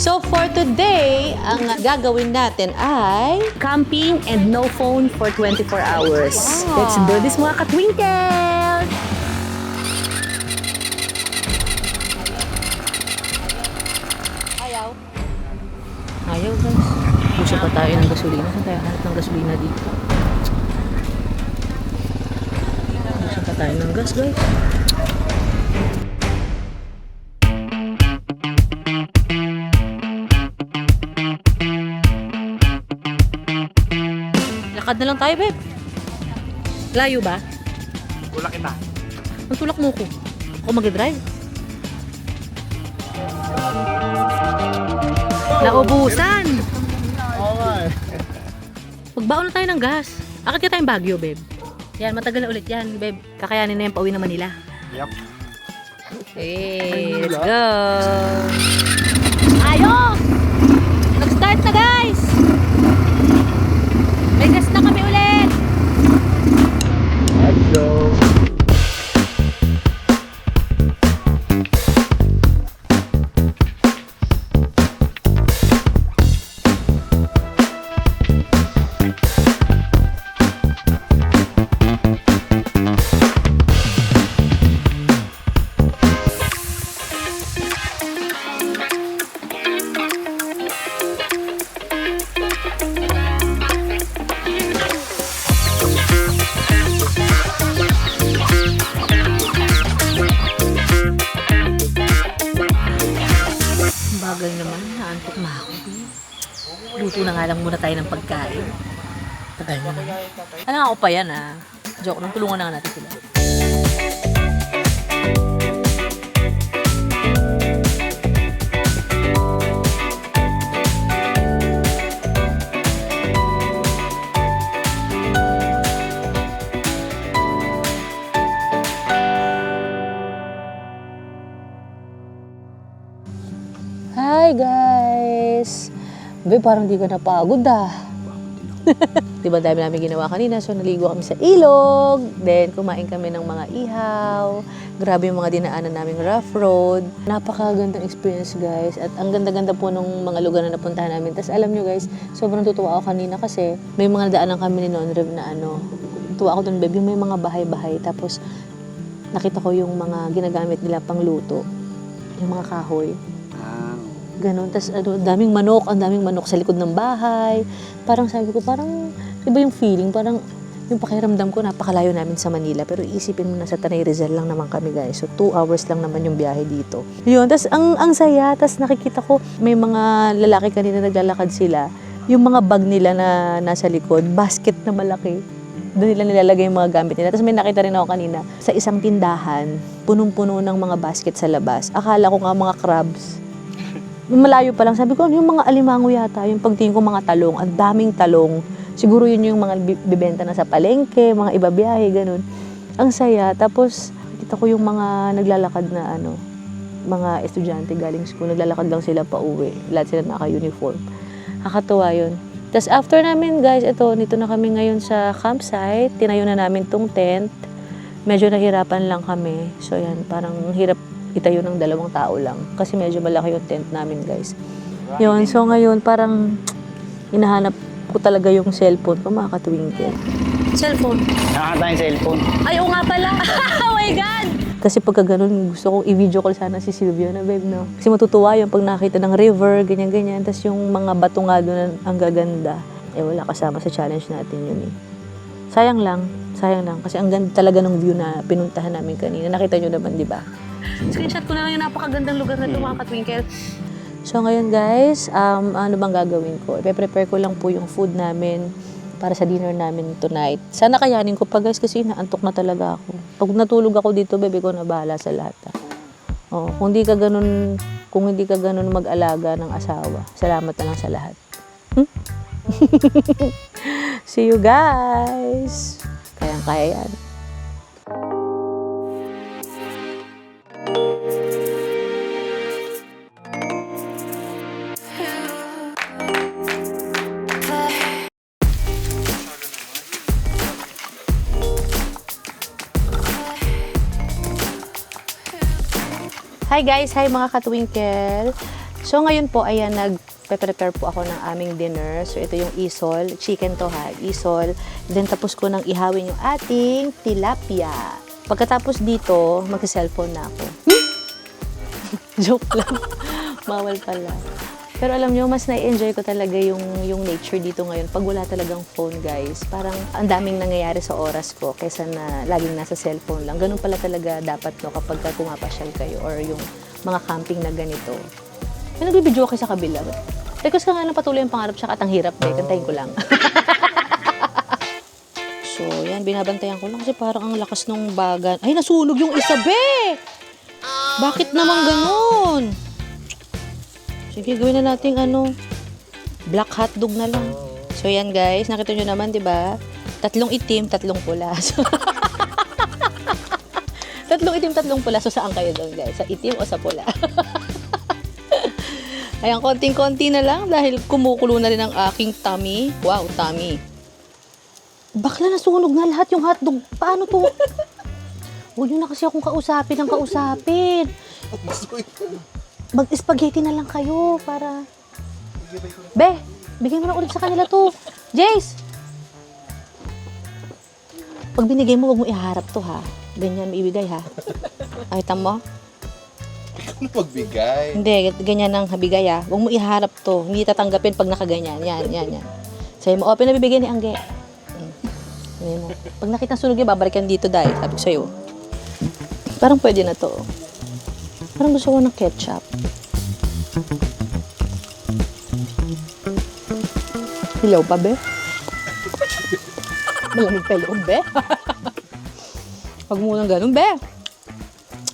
So for today, ang gagawin natin ay Camping and no phone for 24 hours. Wow. Let's do this mga katwinkle! Ayaw. Ayaw, guys. Puso pa tayo ng gasolina. Saan tayo hanap ng gasolina dito? Puso pa tayo ng gas, guys. Lakad na lang tayo, babe. Layo ba? Tulak kita. Ang tulak mo ko. Ako mag-drive. Naubusan! Magbaon na tayo ng gas. Akit ka tayong Baguio, babe. Yan, matagal na ulit yan, babe. Kakayanin na yan pauwi na Manila. Yup. Okay, let's go! Ayo! Pa yan ah. Joke lang, tulungan na nga natin sila. Hi guys! Be, parang di ka napagod ah. di ba dami namin ginawa kanina? So naligo kami sa ilog, then kumain kami ng mga ihaw. Grabe yung mga dinaanan naming rough road. Napakagandang experience guys. At ang ganda-ganda po ng mga lugar na napuntahan namin. Tapos alam nyo guys, sobrang tutuwa ako kanina kasi may mga nadaanan kami ni Nonrev na ano. Tuwa ako dun babe, yung may mga bahay-bahay. Tapos nakita ko yung mga ginagamit nila pang luto. Yung mga kahoy. Ganon. Tapos ano, daming manok, ang daming manok sa likod ng bahay. Parang sabi ko, parang iba yung feeling. Parang yung pakiramdam ko, napakalayo namin sa Manila. Pero isipin mo, nasa Tanay Rizal lang naman kami guys. So, two hours lang naman yung biyahe dito. Yun. Tapos ang, ang saya. Tapos nakikita ko, may mga lalaki kanina naglalakad sila. Yung mga bag nila na nasa likod, basket na malaki. Doon nila nilalagay yung mga gamit nila. Tapos may nakita rin ako kanina, sa isang tindahan, punong-puno ng mga basket sa labas. Akala ko nga mga crabs. Malayo pa lang, sabi ko, yung mga alimango yata, yung pagtingin ko mga talong, ang daming talong. Siguro yun yung mga bi- bibenta na sa palengke, mga ibabiyahe, ganun. Ang saya. Tapos, kita ko yung mga naglalakad na ano, mga estudyante galing school, naglalakad lang sila pa uwi. Lahat sila naka-uniform. Nakakatuwa yun. Tapos after namin, guys, ito, nito na kami ngayon sa campsite. Tinayo na namin tong tent. Medyo nahirapan lang kami. So, yan, parang hirap itayo ng dalawang tao lang. Kasi medyo malaki yung tent namin, guys. Yun, so ngayon, parang hinahanap ko talaga yung cellphone ko, mga katwinkle. Cellphone? Nakakata yung cellphone. Ay, oo nga pala. oh my God! Kasi pagka ganun, gusto kong i-video call sana si Silvio na babe, no? Kasi matutuwa yung pag nakita ng river, ganyan-ganyan. Tapos yung mga bato nga doon ang gaganda. Eh, wala kasama sa challenge natin yun eh. Sayang lang. Sayang lang. Kasi ang ganda talaga ng view na pinuntahan namin kanina. Nakita nyo naman, di ba? Screenshot ko na lang yung napakagandang lugar na ito, mga katwinkle. So ngayon guys, um, ano bang gagawin ko? Ipe-prepare ko lang po yung food namin para sa dinner namin tonight. Sana kayanin ko pa guys kasi naantok na talaga ako. Pag natulog ako dito, bebe ko na bahala sa lahat. ah. Oo, kung di ka ganun, kung hindi ka ganun mag-alaga ng asawa, salamat na lang sa lahat. Hmm? See you guys! Kayang-kaya yan. Hi guys! Hi mga katwinkle! So ngayon po, ayan, nag-prepare po ako ng aming dinner. So ito yung isol, chicken to ha, isol. Then tapos ko nang ihawin yung ating tilapia. Pagkatapos dito, mag-cellphone na ako. Hmm? Joke lang. Bawal pala. Pero alam nyo, mas na-enjoy ko talaga yung, yung nature dito ngayon pag wala talagang phone, guys. Parang ang daming nangyayari sa oras ko kaysa na laging nasa cellphone lang. Ganun pala talaga dapat no kapag ka pumapasyal kayo or yung mga camping na ganito. May nagbibidyo kayo sa kabila. Request ka nga lang patuloy ang pangarap siya at ang hirap, be. Kantahin ko lang. so, yan, binabantayan ko lang kasi parang ang lakas ng bagan. Ay, nasunog yung isa, be! Bakit naman ganun? Sige, gawin na natin ano, black hotdog na lang. So yan guys, nakita nyo naman, di ba? Tatlong itim, tatlong pula. So, tatlong itim, tatlong pula. So saan kayo doon guys? Sa itim o sa pula? Ayan, konting-konti na lang dahil kumukulo na rin ang aking tummy. Wow, tummy. Bakla nasunog na lahat yung hotdog. Paano to? Huwag nyo na kasi akong kausapin ng kausapin. Mag-spaghetti na lang kayo para... Be, bigyan mo na ulit sa kanila to. Jace! Pag binigay mo, wag mo iharap to ha. Ganyan mo ibigay ha. Ay, mo? Ano pagbigay? Hindi, ganyan ang habigay ah. Huwag mo iharap to. Hindi tatanggapin pag nakaganyan. Yan, yan, yan. Sabi mo, open na bibigyan ni Angge. Sabi mo, pag nakita sunog yan, babalikan dito dahil. Sabi ko sa'yo. Parang pwede na to. Parang gusto ko ng ketchup. Hilaw pa, be? Malamig pa loob, be? Huwag mo nang ganun, be.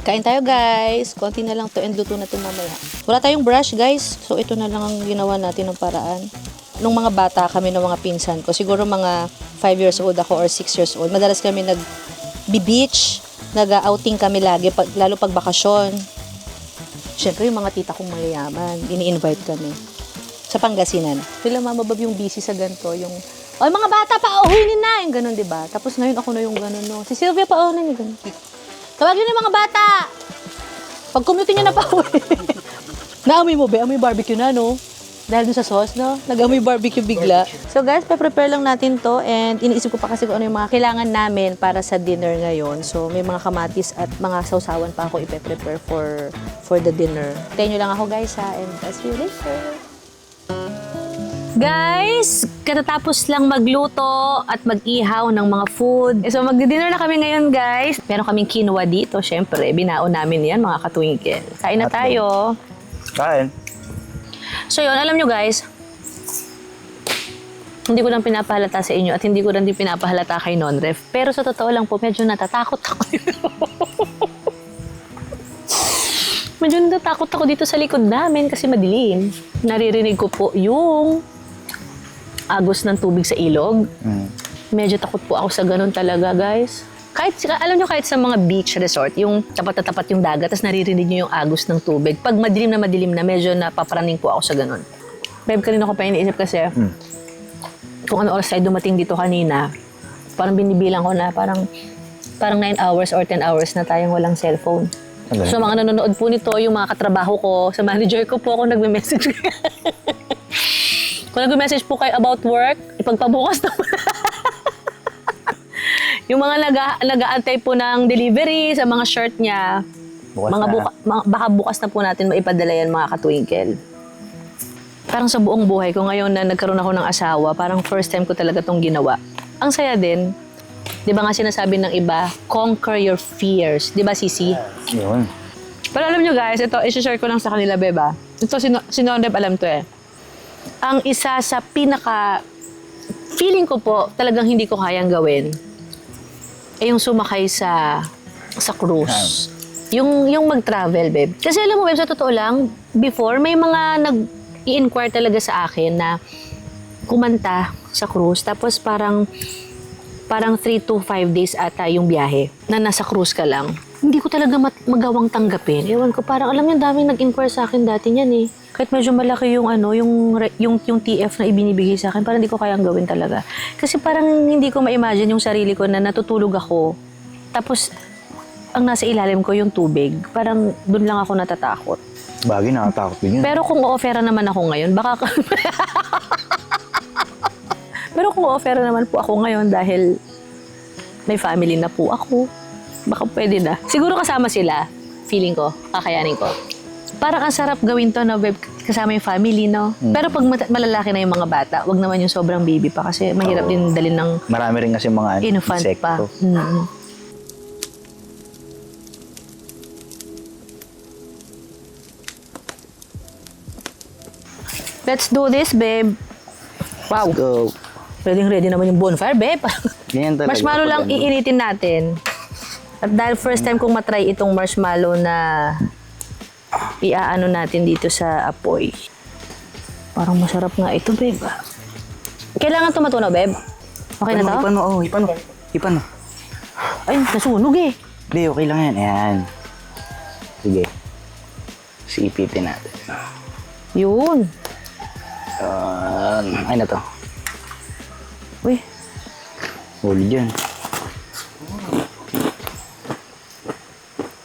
Kain tayo guys. Konti na lang to and luto na to mamaya. Wala tayong brush guys. So ito na lang ang ginawa natin ng paraan. Nung mga bata kami ng mga pinsan ko, siguro mga 5 years old ako or 6 years old, madalas kami nag beach nag-outing kami lagi, pag, lalo pag bakasyon. Siyempre, yung mga tita kong mayayaman, ini-invite kami. Sa Pangasinan. Sila mamabab yung busy sa ganito, yung, Oy, mga bata, pauhuinin na! Yung ganun, di ba? Tapos ngayon ako na yung ganun, no? Si Sylvia, pauhunin yung ganun. Tawagin niyo yung mga bata! Pag commute nyo na pa uwi. Naamoy mo ba? Amoy barbecue na, no? Dahil dun sa sauce, no? Nag-amoy barbecue bigla. So guys, pe-prepare lang natin to and iniisip ko pa kasi kung ano yung mga kailangan namin para sa dinner ngayon. So may mga kamatis at mga sausawan pa ako ipe-prepare for for the dinner. Tayo nyo lang ako guys ha and I'll see you later. Guys, katatapos lang magluto at mag-ihaw ng mga food. So mag-dinner na kami ngayon guys. Meron kaming quinoa dito, syempre. Binaon namin yan mga katwinkel. Kain na tayo. Kain. So yun, alam nyo guys, hindi ko lang pinapahalata sa inyo at hindi ko lang din pinapahalata kay Nonref. Pero sa totoo lang po, medyo natatakot ako. medyo natatakot ako dito sa likod namin kasi madilim. Naririnig ko po yung agos ng tubig sa ilog. Mm. Medyo takot po ako sa ganun talaga, guys. Kahit, alam nyo, kahit sa mga beach resort, yung tapat na tapat yung dagat, tapos naririnig nyo yung agos ng tubig. Pag madilim na madilim na, medyo napapraning po ako sa ganun. Babe, kanina ko pa iniisip kasi, Mm. kung ano oras tayo dumating dito kanina, parang binibilang ko na, parang parang 9 hours or 10 hours na tayong walang cellphone. Ano? So mga nanonood po nito, yung mga katrabaho ko, sa manager ko po ako nagme-message. Kung nagme-message po kayo about work, ipagpabukas na yung mga naga, nag-aantay po ng delivery sa mga shirt niya, Bukas mga na. buka, mga- baka bukas na po natin maipadala yan mga katwinkle. Parang sa buong buhay ko ngayon na nagkaroon ako ng asawa, parang first time ko talaga tong ginawa. Ang saya din. 'Di ba nga sinasabi ng iba, conquer your fears. 'Di ba, Sisi? Yun. Pero alam nyo guys, ito, isi-share ko lang sa kanila, beba. Ito, si, si Nondep, alam to eh. Ang isa sa pinaka, feeling ko po, talagang hindi ko kayang gawin, ay yung sumakay sa, sa cruise. Yung, yung mag-travel, babe. Kasi alam mo, babe, sa totoo lang, before, may mga nag-i-inquire talaga sa akin na kumanta sa cruise, tapos parang parang 3 to 5 days ata yung biyahe na nasa cruise ka lang. Hindi ko talaga mat- magawang tanggapin. Ewan ko, parang alam niyo, daming nag-inquire sa akin dati niyan eh. Kahit medyo malaki yung ano, yung, yung, yung TF na ibinibigay sa akin, parang hindi ko kayang gawin talaga. Kasi parang hindi ko ma-imagine yung sarili ko na natutulog ako. Tapos, ang nasa ilalim ko yung tubig. Parang doon lang ako natatakot. Bagay, nakatakot din yun. Pero kung o-offera naman ako ngayon, baka... Pero kung o-offera naman po ako ngayon dahil may family na po ako, baka pwede na. Siguro kasama sila, feeling ko, kakayanin ko. Parang ang sarap gawin to, no, babe, kasama yung family, no? Pero pag malalaki na yung mga bata, wag naman yung sobrang baby pa kasi mahirap Oo. din dalhin ng Marami rin kasi mga infant pa. insekto. Mm. Let's do this, babe. Wow. Go. Ready ready naman yung bonfire, babe. Ganyan talaga. marshmallow lang ano. iinitin natin. At dahil first time kong matry itong marshmallow na iaano natin dito sa apoy. Parang masarap nga ito, babe. Kailangan ito matunaw, babe. Okay na to? Ipan mo, oh, ipan mo. Ipan mo. Ay, nasunog eh. Hindi, okay lang yan. Ayan. Sige. Sipitin natin. Yun. Uh, ay na to. Uy, Huli dyan.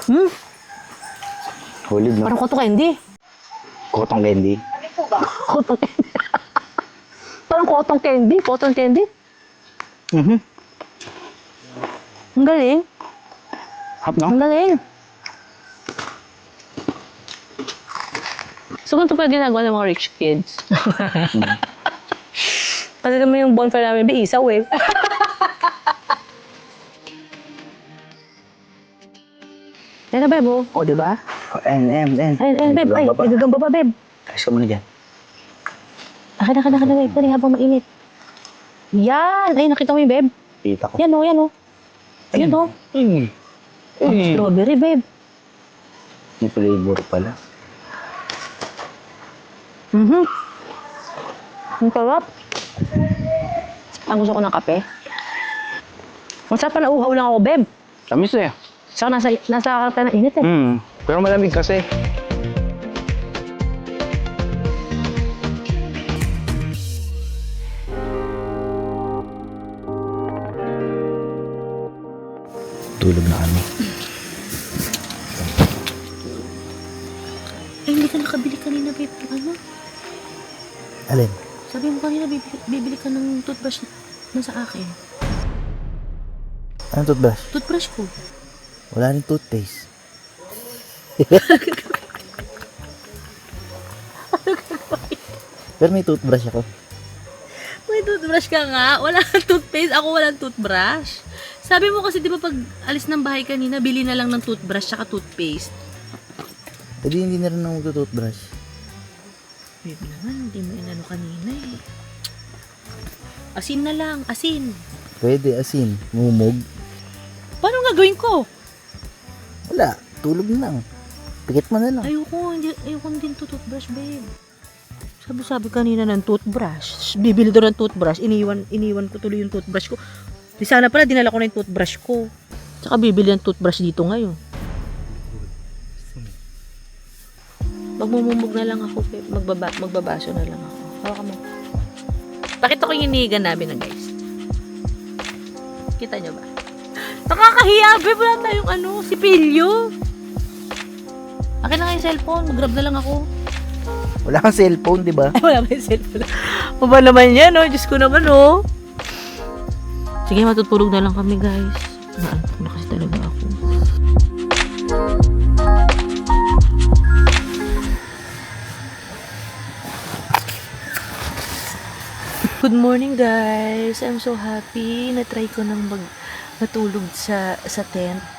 hmm, Huli, no? parang cotton candy. Cotton candy. Cotton candy. parang cotton candy. Cotton candy. Mhm. Ang galing. Hap, no? Ang galing. So, ganito pa ginagawa ng mga rich kids. Kasi naman yung bonfire namin, may isaw eh. Yan na, babe, oh. O, di ba? And, and, and. Ayun, ayun, babe. Ay, nagagamba pa, babe. Ayos ka muna dyan. Akin, akin, akin, babe. Dali, habang mainit. Yan! Ay, nakita mo yung babe? Kita ko. Yan, oh, yan, oh. Yan, oh. Mm. Strawberry, babe. May flavor pala. Mhm. Ang sarap. Ang gusto ko ng kape. Ang sarap na uhaw lang ako, babe. Tamis eh. Saka nasa, nasa kata ng init eh. Mm. Pero malamig kasi. Tulog na kami. Ay, hindi ka nakabili kanina, babe. ng Ano? Alin? Sabi mo kanina, bibili, bibili ka ng toothbrush na sa akin. Anong toothbrush? Toothbrush ko. Wala rin toothpaste. Pero may toothbrush ako. May toothbrush ka nga. Wala kang toothpaste. Ako walang toothbrush. Sabi mo kasi, di ba, pag alis ng bahay kanina, bili na lang ng toothbrush tsaka toothpaste. E di hindi na rin ako magto-toothbrush. Babe naman, hindi mo inano kanina eh. Asin na lang, asin. Pwede, asin, mumog. Paano nga gawin ko? Wala, tulog na lang. Pikit mo na lang. Ayoko, hindi, ayoko din to toothbrush, babe. Sabi-sabi kanina ng toothbrush. Bibili daw ng toothbrush. Iniwan, iniwan ko tuloy yung toothbrush ko. Di sana pala, dinala ko na yung toothbrush ko. Tsaka bibili ng toothbrush dito ngayon. Magmumumog na lang ako, babe. Magbaba, magbabaso na lang ako. Hawakan mo. Pakita ko yung inihigan namin na guys. Kita nyo ba? Nakakahiya, babe. Wala tayong ano, sipilyo. Akin na nga yung cellphone. Mag-grab na lang ako. Wala kang cellphone, di ba? Ay, wala yung cellphone. O ba naman yan, oh? Diyos ko naman, oh. Sige, matutulog na lang kami, guys. Naantok na kasi talaga ako. Good morning, guys. I'm so happy. Na-try ko nang mag matulog sa sa tent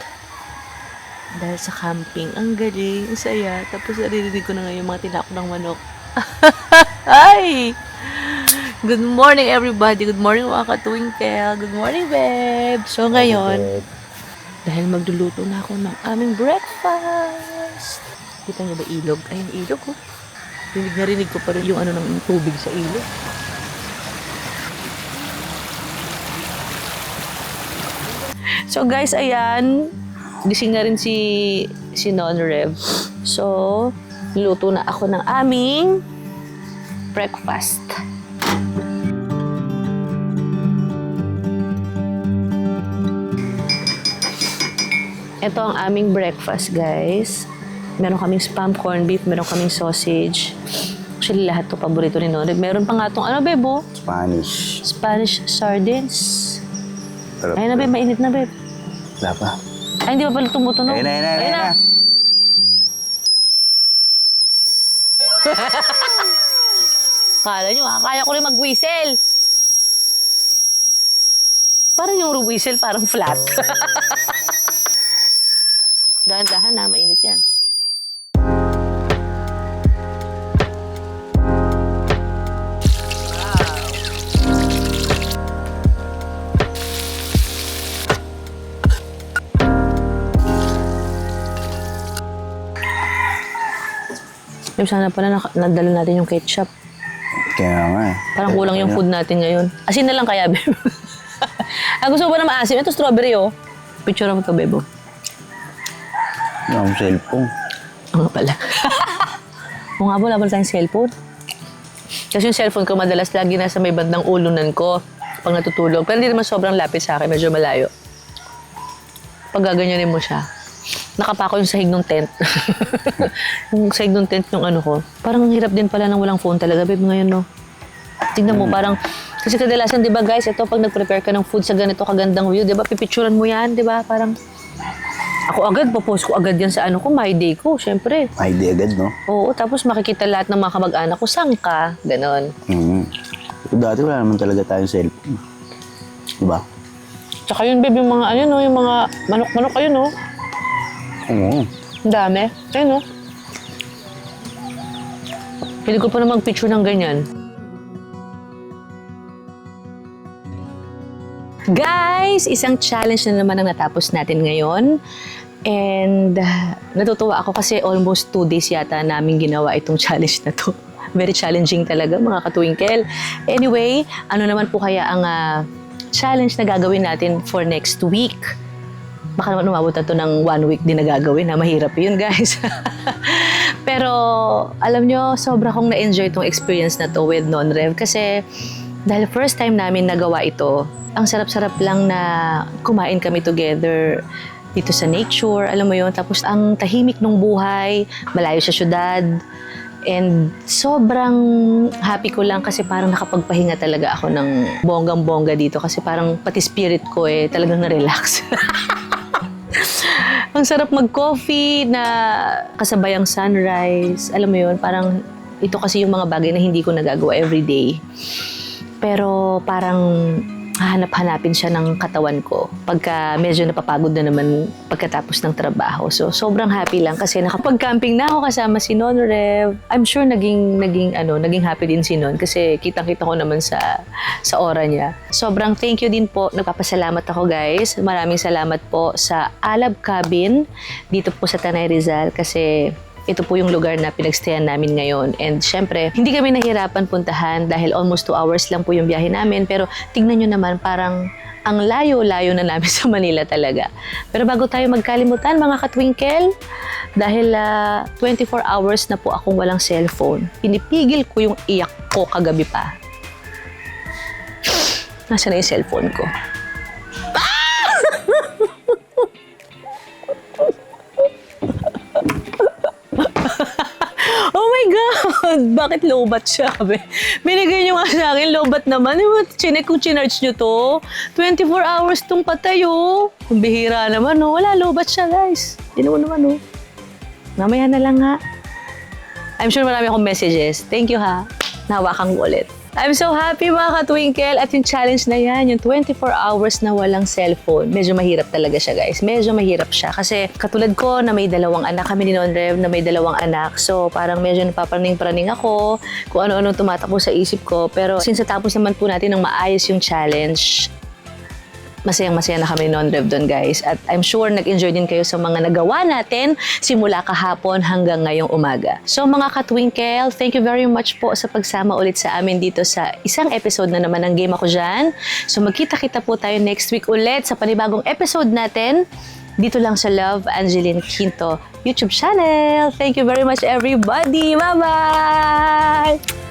dahil sa camping. Ang galing, ang saya. Tapos naririnig ko na ngayon yung mga tinako ng manok. Hi! Good morning, everybody. Good morning, mga ka-twinkle. Good morning, babe. So, ngayon, dahil magluluto na ako ng aming breakfast. Kita niyo ba ilog? Ayun, ilog, oh. Rinig na rinig ko pa rin yung ano ng tubig sa ilog. So guys, ayan, gising na rin si si Non Rev. So, luto na ako ng aming breakfast. Ito ang aming breakfast, guys. Meron kaming spam corned beef, meron kaming sausage. Actually, lahat to paborito ni Nonrev. Meron pa nga tong, ano, bebo? Spanish. Spanish sardines. Sarap. Ayun na, beb. Mainit na, beb. Wala pa. Ay, hindi pa pala tumutunog. Ayun na, ayun na, ayun na. Kala nyo, ah, kaya ko rin mag-whistle. Parang yung whistle, parang flat. Dahan-dahan na, mainit yan. Sana pala nak- nadala natin yung ketchup. Kaya nga eh. Parang kulang yung food natin ngayon. Asin na lang kaya, Bebo. ah, gusto mo ba na maasim? Ito strawberry, oh. Picture mo to, Bebo. Yung cellphone. Oo nga pala. Oo nga, wala pala tayong cellphone. Kasi yung cellphone ko madalas lagi nasa may bandang ulunan ko pag natutulog. Pero hindi naman sobrang lapit sa akin, medyo malayo. Pag gaganyanin mo siya, nakapako yung sahig ng tent. yung sahig ng tent yung ano ko. Parang ang hirap din pala nang walang phone talaga, babe, ngayon, no? Tingnan mo, parang, kasi kadalasan, di ba guys, ito pag nag-prepare ka ng food sa ganito kagandang view, di ba, pipicturan mo yan, di ba? Parang, ako agad, popost ko agad yan sa ano ko, my day ko, syempre. May idea agad, no? Oo, tapos makikita lahat ng mga kamag-anak ko, saan ka? Ganon. Mm. Dati wala naman talaga tayong cellphone. Diba? Tsaka yun, babe, yung mga, ano, no, yung mga manok-manok, ayun, no? Oo. Ang dami. Ayun, no? Pili ko pa na mag-picture ng ganyan. Guys, isang challenge na naman ang natapos natin ngayon. And uh, natutuwa ako kasi almost two days yata namin ginawa itong challenge na to. Very challenging talaga mga katwinkel. Anyway, ano naman po kaya ang ah, challenge na gagawin natin for next week? Baka naman umabot na to ng one week din na gagawin na mahirap yun guys. Pero alam nyo, sobra kong na-enjoy itong experience na to with Non-Rev kasi dahil first time namin nagawa ito, ang sarap-sarap lang na kumain kami together dito sa nature, alam mo yon Tapos ang tahimik ng buhay, malayo sa syudad. And sobrang happy ko lang kasi parang nakapagpahinga talaga ako ng bonggang-bongga dito kasi parang pati spirit ko eh talagang na-relax. Ang sarap mag-coffee na kasabay ang sunrise. Alam mo yun, parang ito kasi yung mga bagay na hindi ko nagagawa everyday. Pero parang hahanap-hanapin siya ng katawan ko pagka medyo napapagod na naman pagkatapos ng trabaho. So, sobrang happy lang kasi nakapag-camping na ako kasama si Non Rev. I'm sure naging, naging, ano, naging happy din si Non kasi kitang-kita ko naman sa, sa aura niya. Sobrang thank you din po. Nagpapasalamat ako guys. Maraming salamat po sa Alab Cabin dito po sa Tanay Rizal kasi ito po yung lugar na pinagstayan namin ngayon. And syempre, hindi kami nahirapan puntahan dahil almost two hours lang po yung biyahe namin. Pero tignan nyo naman, parang ang layo-layo na namin sa Manila talaga. Pero bago tayo magkalimutan, mga katwinkel, dahil ah, 24 hours na po akong walang cellphone, pinipigil ko yung iyak ko kagabi pa. Nasaan na yung cellphone ko? Bakit lowbat siya? Binigay niyo nga sa akin, lowbat naman. Ba't chinek kung chinarge niyo to? 24 hours tong patayo. Ang bihira naman, no? Wala, lowbat siya, guys. Mo naman, no? Mamaya na lang, ha? I'm sure marami akong messages. Thank you, ha? Nahawakan ko ulit. I'm so happy mga ka-twinkle at yung challenge na yan, yung 24 hours na walang cellphone. Medyo mahirap talaga siya guys. Medyo mahirap siya kasi katulad ko na may dalawang anak kami ni Non-Rev na may dalawang anak. So parang medyo napapraning-praning ako kung ano-ano tumatakbo sa isip ko. Pero since natapos naman po natin ng maayos yung challenge, masayang-masaya na kami non-rev doon guys. At I'm sure nag-enjoy din kayo sa mga nagawa natin simula kahapon hanggang ngayong umaga. So mga katwinkle, thank you very much po sa pagsama ulit sa amin dito sa isang episode na naman ng Game Ako Dyan. So magkita-kita po tayo next week ulit sa panibagong episode natin dito lang sa Love Angeline Quinto YouTube channel. Thank you very much everybody. Bye-bye!